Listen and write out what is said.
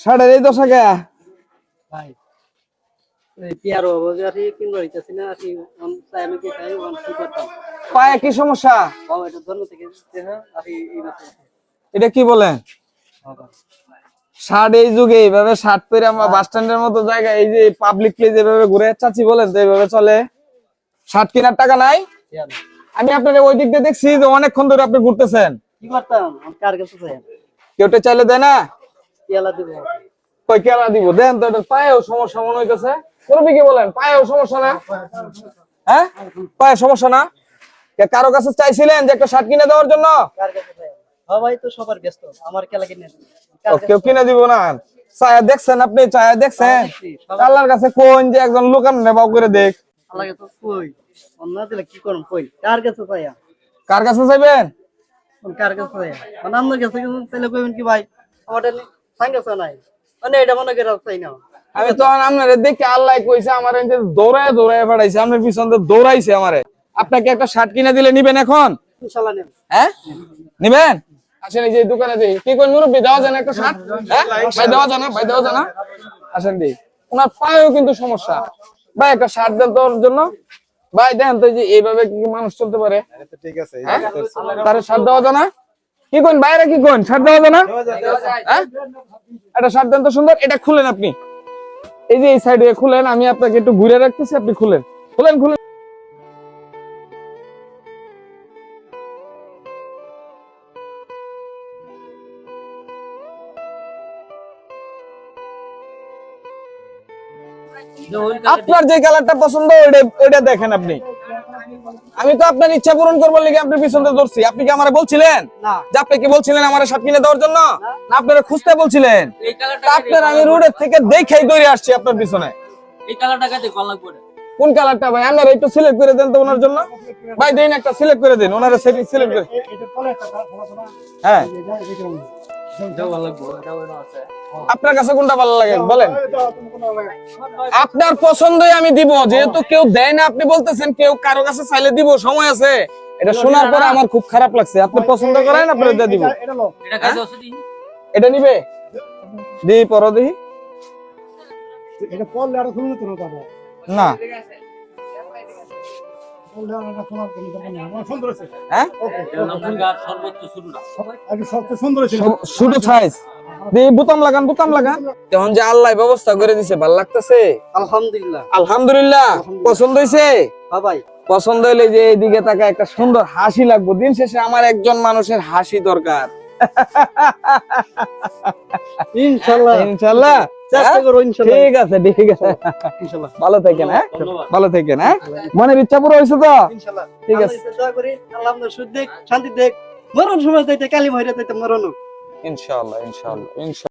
ষাটের এই দশ টাকা ভাই পায়ে কি সমস্যা? এটা হ্যাঁ আর এই কি বলেন যুগে এইভাবে ষাট পেরে আমরা বাস স্ট্যান্ডের মতো জায়গায় এই যে পাবলিক প্লেস এভাবে ঘুরে চাচি বলেন তো এইভাবে চলে। ষাট কেনার টাকা নাই? আমি আপনার ওই দিক দিয়ে দেখছি যে অনেকক্ষণ ধরে আপনি ঘুরতেছেন। কি করতাম? কার কাছে কেউটা চাইলে দেয় না? পেয়ালা দিব। কই কেনা দিব? দেন তো এটা পায়েও সমস্যা মনে হইতেছে। করবি কি বলেন পায়েও সমস্যা না? হ্যাঁ? পায়ে সমস্যা না? কারও কাছে চাইছিলেন যে একটা শার্ট কিনে দেওয়ার জন্য? তো সবার ব্যস্ত আমার কিনে কেউ কিনে দিব না? দেখছেন আপনি? দেখছেন? আল্লাহর কাছে কোন যে একজন লোক আপনি করে দেখ। আলাদা তো কই? অন্য দিলে কি করুন কই? কার কাছে চাই কার কাছে চাইবেন? কার কাছে মানে আপনার কাছে কিন্তু তাহলে কইবেন কি ভাই আমার নাই? মানে এটা মনে করে চাই না। আমি তো আপনার দেখে আল্লাহ কইছে আমার দৌড়ায় দৌড়ায় পাঠাইছে আপনার পিছন দৌড়াইছে আমারে। আপনাকে একটা শার্ট কিনে দিলে নিবেন এখন? হ্যাঁ? নিবেন? আসেন এই যে দোকানে দিই কি কোন মুরব্বী দেওয়া যায় না একটা শার্ট হ্যাঁ? ভাই দেওয়া যায় না? ভাই দেওয়া যায় না? আসেন দি ওনার পায়েও কিন্তু সমস্যা। ভাই একটা শার্ট দেন তোর জন্য? ভাই দেন তো যে এইভাবে কি মানুষ চলতে পারে? ঠিক আছে হ্যাঁ? তার দেওয়া যায় না? কি কোন বাইরে কি কোন? সাধ্য দেওয়া যায় না হ্যাঁ? এটা দেন তো সুন্দর এটা খুলেন আপনি। এই যে এই সাইডে খুলেন আমি আপনাকে একটু ঘুরে রাখতেছি আপনি খুলেন। খুলেন খুলেন। আপনার যে কালারটা পছন্দ ওইটা ওইটা দেখেন আপনি। আমি তো আপনার ইচ্ছা পূরণ করবার লিগে আপনার পিছনে ধরছি আপনি কি আমারে বলছিলেন? যে আপনি কি বলছিলেন আমার শার্ট কিনে দেওয়ার জন্য? না। আপনারা খুঁজতে বলছিলেন। এই কালারটা তা আপনার আমি রোডের থেকে দেখেই দৌড়ে আসছি আপনার পিছনে। এই কালারটা কাতে কল লাগবে না। কোন কালারটা ভাই? আপনারা একটু সিলেক্ট করে দেন তো ওনার জন্য। ভাই দিন একটা সিলেক্ট করে দিন। ওনারা সিলেক্ট করে হ্যাঁ। আপনার কাছে কোনটা ভালো লাগে? বলেন। আপনার পছন্দই আমি দিব যেহেতু কেউ দেয় না আপনি বলতেছেন কেউ কারও কাছে চাইলে দিব সময় আছে। এটা শোনার পরে আমার খুব খারাপ লাগছে। আপনি পছন্দ করেন আপনার দিয়ে দিব। এটা এটা নিবে? দিই পর দিই। এটা না। হ্যাঁ? এটা ছোট সাইজ বুতাম লাগান বুতাম লাগান। এখন যে আল্লাহ ব্যবস্থা করে দিছে ভালো লাগতেছে? আলহামদুলিল্লাহ। আলহামদুলিল্লাহ। পছন্দ হইছে? হ্যাঁ পছন্দ হইলে যে এইদিকে তাকা একটা সুন্দর হাসি লাগবে। দিন শেষে আমার একজন মানুষের হাসি দরকার। ইনশাআল্লাহ ইনশাল্লাহ। চেষ্টা করো ইনশাআল্লাহ ঠিক আছে ঠিক আছে। ভালো থাকেন হ্যাঁ? ভালো থাকেন হ্যাঁ? মনের ইচ্ছা পুরো হয়েছে তো? ঠিক আছে। শান্তি দেখ মরণ সময় যাইতে কালি মহিরা যাইতে মরণ। ইনশাআল্লাহ ইনশাআল্লাহ ইনশাআল্লাহ।